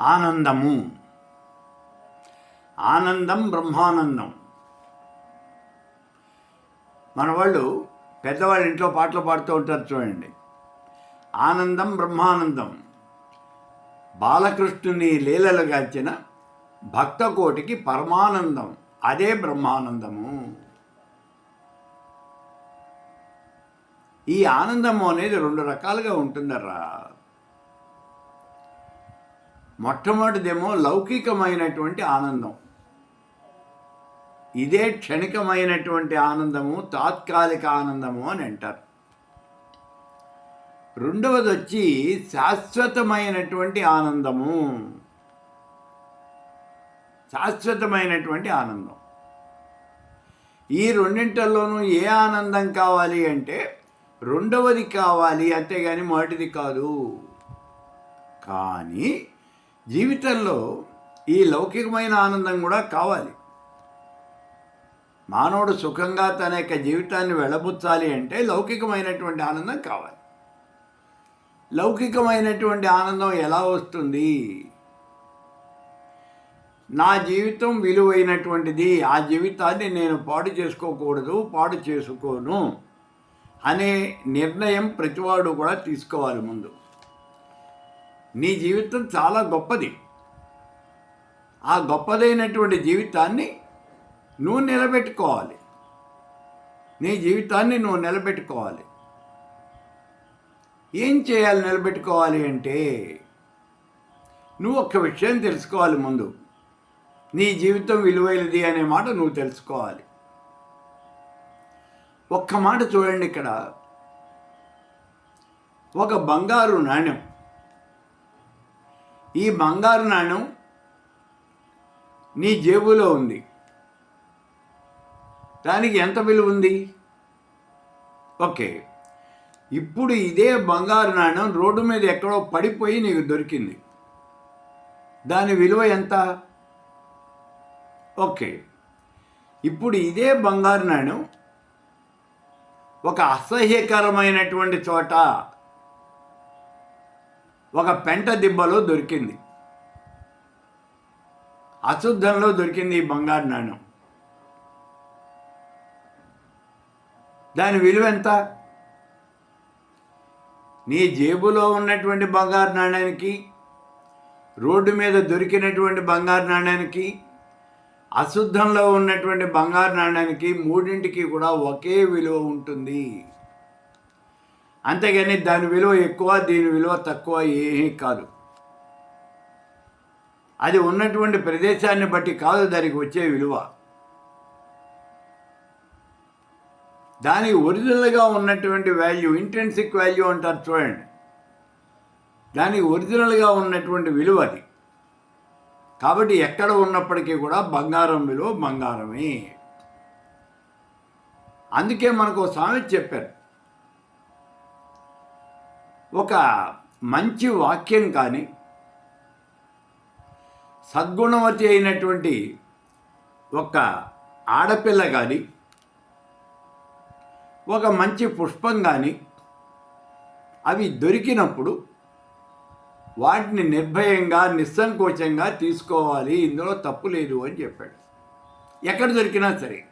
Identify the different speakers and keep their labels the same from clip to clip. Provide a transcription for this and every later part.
Speaker 1: ఆనందము. ఆనందం బ్రహ్మానందం. మన వాళ్ళు పెద్దవాళ్ళ ఇంట్లో పాటలు పాడుతూ ఉంటారు చూడండి. ఆనందం బ్రహ్మానందం. బాలకృష్ణుని లీలలు గాచిన భక్త కోటికి పరమానందం. అదే బ్రహ్మానందము. ఈ ఆనందము అనేది రెండు రకాలుగా ఉంటుందర్రా. మొట్టమొదటిదేమో లౌకికమైనటువంటి ఆనందం. ఇదే క్షణికమైనటువంటి ఆనందము తాత్కాలిక ఆనందము అని అంటారు. రెండవది వచ్చి శాశ్వతమైనటువంటి ఆనందము. శాశ్వతమైనటువంటి ఆనందం. ఈ రెండింటిల్లోనూ ఏ ఆనందం కావాలి అంటే రెండవది కావాలి అంతేగాని మొదటిది కాదు. కానీ జీవితంలో ఈ లౌకికమైన ఆనందం కూడా కావాలి. మానవుడు సుఖంగా తన యొక్క జీవితాన్ని వెళ్ళబుచ్చాలి అంటే లౌకికమైనటువంటి ఆనందం కావాలి. లౌకికమైనటువంటి ఆనందం ఎలా వస్తుంది? నా జీవితం విలువైనటువంటిది ఆ జీవితాన్ని నేను పాడు చేసుకోకూడదు పాడు చేసుకోను అనే నిర్ణయం ప్రతివాడు కూడా తీసుకోవాలి ముందు. నీ జీవితం చాలా గొప్పది. ఆ గొప్పదైనటువంటి జీవితాన్ని నువ్వు నిలబెట్టుకోవాలి. నీ జీవితాన్ని నువ్వు నిలబెట్టుకోవాలి. ఏం చేయాలి నిలబెట్టుకోవాలి అంటే నువ్వు ఒక్క విషయం తెలుసుకోవాలి ముందు. నీ జీవితం విలువైనది అనే మాట నువ్వు తెలుసుకోవాలి. ఒక్క మాట చూడండి ఇక్కడ. ఒక బంగారు నాణ్యం. ఈ బంగారు నాణ్యం నీ జేబులో ఉంది. దానికి ఎంత విలువ ఉంది? ఓకే. ఇప్పుడు ఇదే బంగారు నాణ్యం రోడ్డు మీద ఎక్కడో పడిపోయి నీకు దొరికింది. దాని విలువ ఎంత? ఓకే. ఇప్పుడు ఇదే బంగారు నాణ్యం ఒక అసహ్యకరమైనటువంటి చోట ఒక పెంట దిబ్బలో దొరికింది. అశుద్ధంలో దొరికింది ఈ బంగారు నాణ్యం. దాని విలువ ఎంత? నీ జేబులో ఉన్నటువంటి బంగారు నాణ్యానికి రోడ్డు మీద దొరికినటువంటి బంగారు నాణ్యానికి అశుద్ధంలో ఉన్నటువంటి బంగారు నాణ్యానికి మూడింటికి కూడా ఒకే విలువ ఉంటుంది. అంతేగాని దాని విలువ ఎక్కువ దీని విలువ తక్కువ ఏమీ కాదు. అది ఉన్నటువంటి ప్రదేశాన్ని బట్టి కాదు దానికి వచ్చే విలువ. దాని ఒరిజినల్గా ఉన్నటువంటి వాల్యూ ఇంటెన్సిక్ వాల్యూ అంటారు చూడండి. దానికి ఒరిజినల్గా ఉన్నటువంటి విలువ అది. కాబట్టి ఎక్కడ ఉన్నప్పటికీ కూడా బంగారం విలువ బంగారమే. అందుకే మనకు ఒక చెప్పారు. ఒక మంచి వాక్యం కానీ సద్గుణవతి అయినటువంటి ఒక ఆడపిల్ల కానీ ఒక మంచి పుష్పం కానీ అవి దొరికినప్పుడు వాటిని నిర్భయంగా నిస్సంకోచంగా తీసుకోవాలి. ఇందులో తప్పు లేదు అని చెప్పాడు. ఎక్కడ దొరికినా సరే.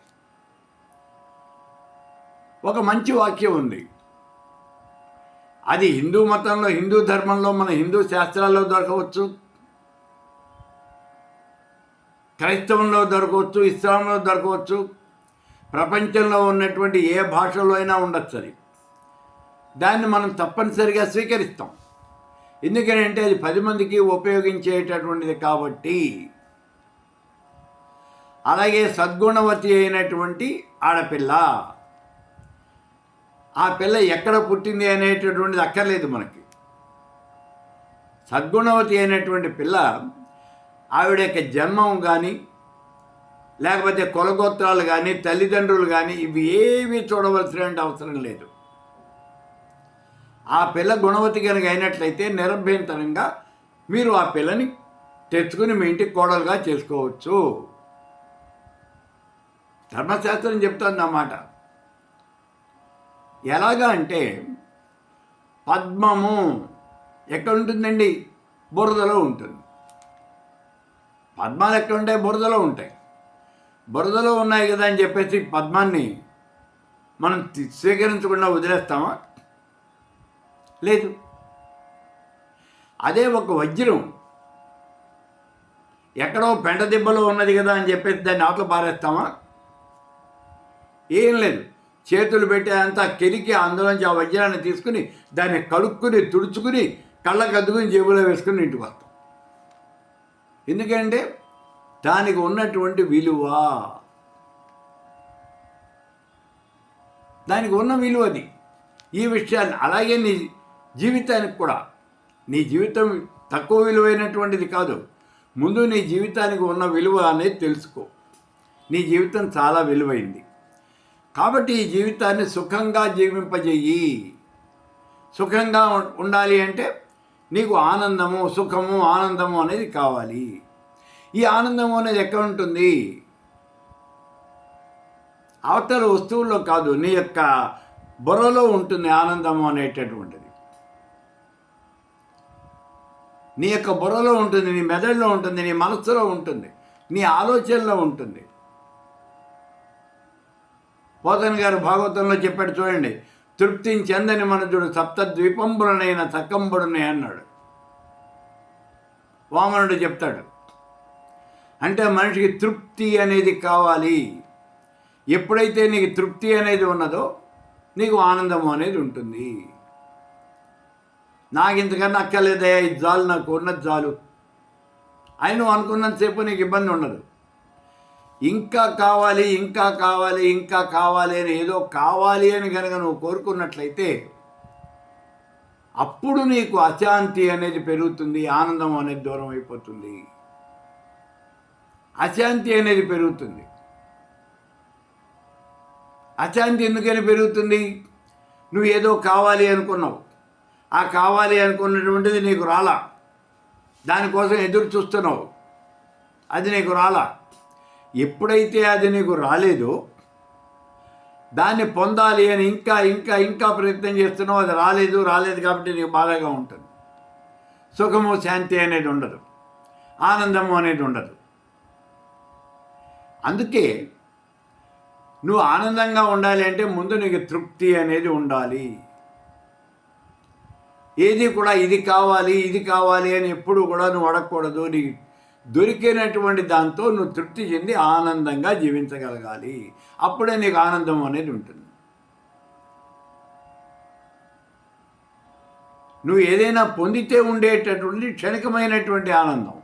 Speaker 1: ఒక మంచి వాక్యం ఉంది. అది హిందూ మతంలో హిందూ ధర్మంలో మన హిందూ శాస్త్రాల్లో దొరకవచ్చు. క్రైస్తవంలో దొరకవచ్చు ఇస్లాంలో దొరకవచ్చు. ప్రపంచంలో ఉన్నటువంటి ఏ భాషలో అయినా ఉండొచ్చు అది. దాన్ని మనం తప్పనిసరిగా స్వీకరిస్తాం. ఎందుకంటే అది పది మందికి ఉపయోగించేటటువంటిది కాబట్టి. అలాగే సద్గుణవతి అయినటువంటి ఆడపిల్ల. ఆ పిల్ల ఎక్కడ పుట్టింది అనేటటువంటిది అక్కర్లేదు మనకి. సద్గుణవతి అయినటువంటి పిల్ల ఆవిడ యొక్క జన్మం కానీ లేకపోతే కులగోత్రాలు కానీ తల్లిదండ్రులు కానీ ఇవి ఏవి చూడవలసిన అవసరం లేదు. ఆ పిల్ల గుణవతి కనుక అయినట్లయితే నిరభ్యంతరంగా మీరు ఆ పిల్లని తెచ్చుకుని మీ ఇంటికి కోడలుగా చేసుకోవచ్చు. ధర్మశాస్త్రం చెప్తుంది అన్నమాట ఎలాగా అంటే పద్మము ఎక్కడ ఉంటుందండి బురదలో ఉంటుంది. పద్మాలు ఎక్కడ ఉంటాయి బురదలో ఉంటాయి. బురదలో ఉన్నాయి కదా అని చెప్పేసి పద్మాన్ని మనం స్వీకరించకుండా వదిలేస్తామా? లేదు. అదే ఒక వజ్రం. ఎక్కడో పెంట దిబ్బలో ఉన్నది కదా అని చెప్పేసి దాన్ని ఆటలు పారేస్తామా? ఏం లేదు. చేతులు పెట్టి అంతా అందులోంచి ఆ వజ్రాన్ని తీసుకుని దాన్ని కడుక్కుని తుడుచుకుని కళ్ళకు అద్దుకుని జేబులో వేసుకుని ఇంటికి వస్తాం. ఎందుకంటే దానికి ఉన్నటువంటి విలువ. దానికి ఉన్న విలువ అది. ఈ విషయాన్ని అలాగే నీ జీవితానికి కూడా. నీ జీవితం తక్కువ విలువైనటువంటిది కాదు. ముందు నీ జీవితానికి ఉన్న విలువ అనేది తెలుసుకో. నీ జీవితం చాలా విలువైంది. కాబట్టి ఈ జీవితాన్ని సుఖంగా జీవింపజేయి. సుఖంగా ఉండాలి అంటే నీకు ఆనందము సుఖము ఆనందము అనేది కావాలి. ఈ ఆనందము అనేది ఎక్కడ ఉంటుంది? అవతల వస్తువుల్లో కాదు నీ యొక్క బుర్రలో ఉంటుంది ఆనందము అనేటటువంటిది. నీ యొక్క బుర్రలో ఉంటుంది నీ మెదడులో ఉంటుంది నీ మనస్సులో ఉంటుంది నీ ఆలోచనలో ఉంటుంది. పోతన్ గారు భాగవతంలో చెప్పాడు చూడండి తృప్తిని చెందని మనుజుడు సప్తద్వీపంబులనైన సక్కంబుడునే అన్నాడు. వామనుడు చెప్తాడు అంటే మనిషికి తృప్తి అనేది కావాలి. ఎప్పుడైతే నీకు తృప్తి అనేది ఉన్నదో నీకు ఆనందము అనేది ఉంటుంది. నాకు ఇంతకన్నా అక్కర్లేదయ్యా ఇది చాలు నాకు ఉన్నది చాలు అని నువ్వు అనుకున్నంతసేపు నీకు ఇబ్బంది ఉండదు. ఇంకా కావాలి ఇంకా కావాలి ఇంకా కావాలి అని ఏదో కావాలి అని కనుక నువ్వు కోరుకున్నట్లయితే అప్పుడు నీకు అశాంతి అనేది పెరుగుతుంది ఆనందం అనేది దూరం అయిపోతుంది. అశాంతి అనేది పెరుగుతుంది. అశాంతి ఎందుకని పెరుగుతుంది? నువ్వు ఏదో కావాలి అనుకున్నావు. ఆ కావాలి అనుకున్నటువంటిది నీకు రాలా. దానికోసం ఎదురు చూస్తున్నావు. అది నీకు రాలా. ఎప్పుడైతే అది నీకు రాలేదో దాన్ని పొందాలి అని ఇంకా ఇంకా ఇంకా ప్రయత్నం చేస్తున్నావు అది రాలేదు రాలేదు కాబట్టి నీకు బాధగా ఉంటుంది. సుఖము శాంతి అనేది ఉండదు. ఆనందము అనేది ఉండదు. అందుకే నువ్వు ఆనందంగా ఉండాలి అంటే ముందు నీకు తృప్తి అనేది ఉండాలి. ఏది కూడా ఇది కావాలి ఇది కావాలి అని ఎప్పుడు కూడా నువ్వు అడగకూడదు. నీకు దొరికినటువంటి దాంతో నువ్వు తృప్తి చెంది ఆనందంగా జీవించగలగాలి. అప్పుడే నీకు ఆనందం అనేది ఉంటుంది. నువ్వు ఏదైనా పొందితే ఉండేటటువంటి క్షణికమైనటువంటి ఆనందం.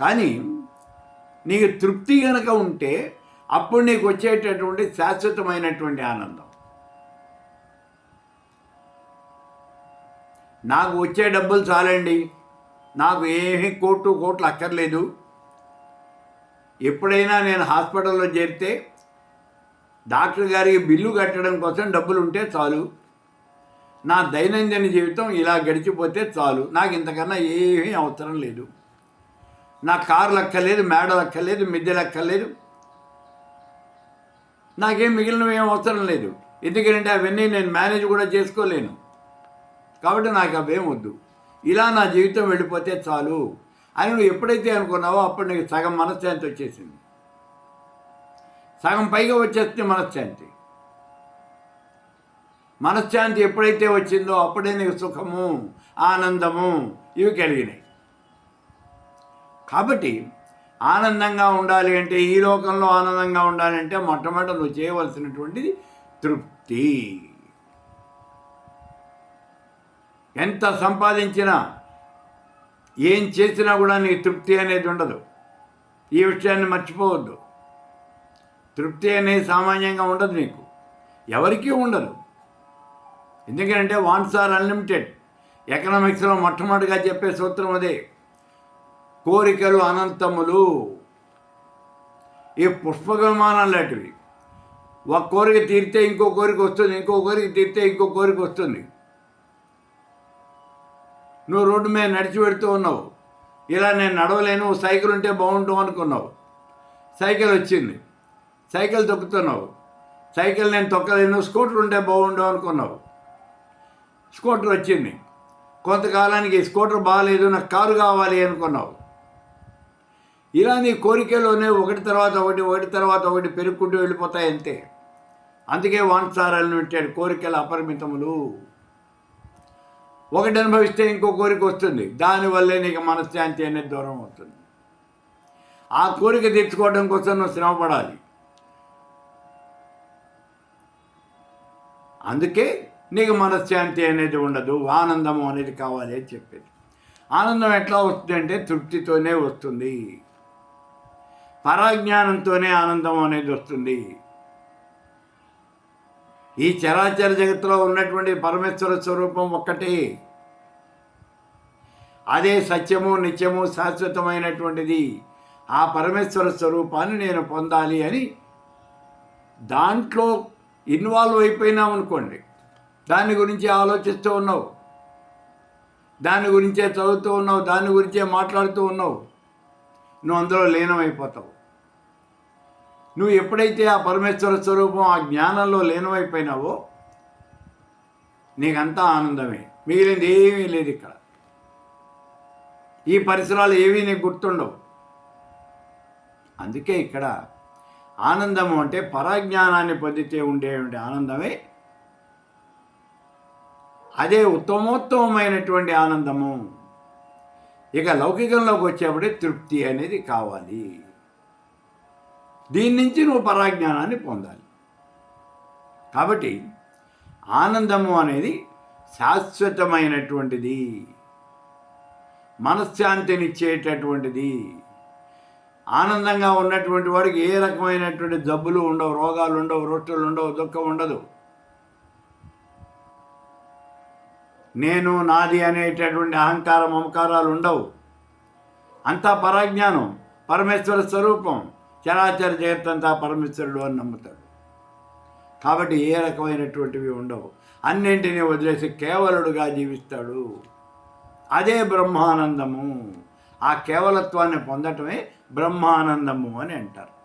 Speaker 1: కానీ నీకు తృప్తి కనుక ఉంటే అప్పుడు నీకు వచ్చేటటువంటి శాశ్వతమైనటువంటి ఆనందం. నాకు వచ్చే డబ్బులు చాలండి. నాకు ఏమీ కోట్లు కోట్లు అక్కర్లేదు. ఎప్పుడైనా నేను హాస్పిటల్లో చేరితే డాక్టర్ గారికి బిల్లు కట్టడం కోసం డబ్బులు ఉంటే చాలు. నా దైనందిన జీవితం ఇలా గడిచిపోతే చాలు. నాకు ఇంతకన్నా ఏమీ అవసరం లేదు. నా కారు లెక్కలేదు మేడ లెక్కలేదు మిద్దె లెక్కలేదు నాకేం మిగిలినవి ఏం అవసరం లేదు. ఎందుకంటే అవన్నీ నేను మేనేజ్ కూడా చేసుకోలేను. కాబట్టి నాకు అవేం వద్దు. ఇలా నా జీవితం వెళ్ళిపోతే చాలు అని నువ్వు ఎప్పుడైతే అనుకున్నావో అప్పుడు నీకు సగం మనశ్శాంతి వచ్చేసింది. సగం పైగా వచ్చేస్తే మనశ్శాంతి. మనశ్శాంతి ఎప్పుడైతే వచ్చిందో అప్పుడే నీకు సుఖము ఆనందము ఇవి కలిగినాయి. కాబట్టి ఆనందంగా ఉండాలి అంటే ఈ లోకంలో ఆనందంగా ఉండాలి అంటే మొట్టమొదట నువ్వు చేయవలసినటువంటిది తృప్తి. ఎంత సంపాదించినా ఏం చేసినా కూడా నీకు తృప్తి అనేది ఉండదు. ఈ విషయాన్ని మర్చిపోవద్దు. తృప్తి అనేది సామాన్యంగా ఉండదు నీకు. ఎవరికీ ఉండదు. ఎందుకంటే వాన్స్ ఆర్ అన్లిమిటెడ్. ఎకనామిక్స్లో మొట్టమొదటిగా చెప్పే సూత్రం అదే. కోరికలు అనంతములు. ఈ పుష్ప విమానం లాంటివి. ఒక కోరిక తీరితే ఇంకో కోరిక వస్తుంది ఇంకో కోరిక తీరితే ఇంకో కోరిక వస్తుంది. నువ్వు రోడ్డు మీద నడిచి పెడుతూ ఉన్నావు. ఇలా నేను నడవలేను సైకిల్ ఉంటే బాగుంటాం అనుకున్నావు. సైకిల్ వచ్చింది. సైకిల్ తొక్కుతున్నావు. సైకిల్ నేను తొక్కలేను స్కూటర్ ఉంటే బాగుండు అనుకున్నావు. స్కూటర్ వచ్చింది. కొంతకాలానికి స్కూటర్ బాగాలేదు నాకు కారు కావాలి అనుకున్నావు. ఇలా నీ కోరికలోనే ఒకటి తర్వాత ఒకటి ఒకటి తర్వాత ఒకటి పెరుక్కుంటూ వెళ్ళిపోతాయి అంతే అందుకే వాంసారాలను పెట్టాడు కోరికల అపరిమితములు. ఒకటి అనుభవిస్తే ఇంకో కోరిక వస్తుంది. దానివల్లే నీకు మనశ్శాంతి అనేది దూరం అవుతుంది. ఆ కోరిక తెచ్చుకోవడం కోసం నువ్వు శ్రమపడాలి. అందుకే నీకు మనశ్శాంతి అనేది ఉండదు ఆనందము అనేది కావాలి అని చెప్పేది. ఆనందం ఎట్లా వస్తుంది అంటే తృప్తితోనే వస్తుంది. పరాజ్ఞానంతోనే ఆనందం అనేది వస్తుంది. ఈ చరాచర జగత్తులో ఉన్నటువంటి పరమేశ్వర స్వరూపం ఒక్కటి. అదే సత్యము నిత్యము శాశ్వతమైనటువంటిది. ఆ పరమేశ్వర స్వరూపాన్ని నేను పొందాలి అని దాంట్లో ఇన్వాల్వ్ అయిపోయినాం అనుకోండి. దాని గురించి ఆలోచిస్తూ ఉన్నావు. దాని గురించే చదువుతూ ఉన్నావు. దాని గురించే మాట్లాడుతూ ఉన్నావు. నువ్వు అందులో లీనమైపోతావు. నువ్వు ఎప్పుడైతే ఆ పరమేశ్వర స్వరూపం ఆ జ్ఞానంలో లీనమైపోయినావో నీకంతా ఆనందమే. మిగిలింది ఏమీ లేదు ఇక్కడ. ఈ పరిసరాలు ఏవీ నీకు గుర్తుండవు. అందుకే ఇక్కడ ఆనందము అంటే పరాజ్ఞానాన్ని పొందితే ఉండేటువంటి ఆనందమే. అదే ఉత్తమోత్తమమైనటువంటి ఆనందము. ఇక లౌకికంలోకి వచ్చేప్పుడే తృప్తి అనేది కావాలి. దీని నుంచి నువ్వు పరాజ్ఞానాన్ని పొందాలి. కాబట్టి ఆనందము అనేది శాశ్వతమైనటువంటిది. మనశ్శాంతినిచ్చేటటువంటిది. ఆనందంగా ఉన్నటువంటి వాడికి ఏ రకమైనటువంటి జబ్బులు ఉండవు రోగాలు ఉండవు రొట్టెలు ఉండవు దుఃఖం ఉండదు. నేను నాది అనేటటువంటి అహంకార మమకారాలు ఉండవు. అంతా పరాజ్ఞానం పరమేశ్వర స్వరూపం. చరాచర జగత్తంతా పరమేశ్వరుడు అని నమ్ముతాడు. కాబట్టి ఏ రకమైనటువంటివి ఉండవు. అన్నింటినీ వదిలేసి కేవలుడుగా జీవిస్తాడు. అదే బ్రహ్మానందము. ఆ కేవలత్వాన్ని పొందటమే బ్రహ్మానందము అని అంటారు.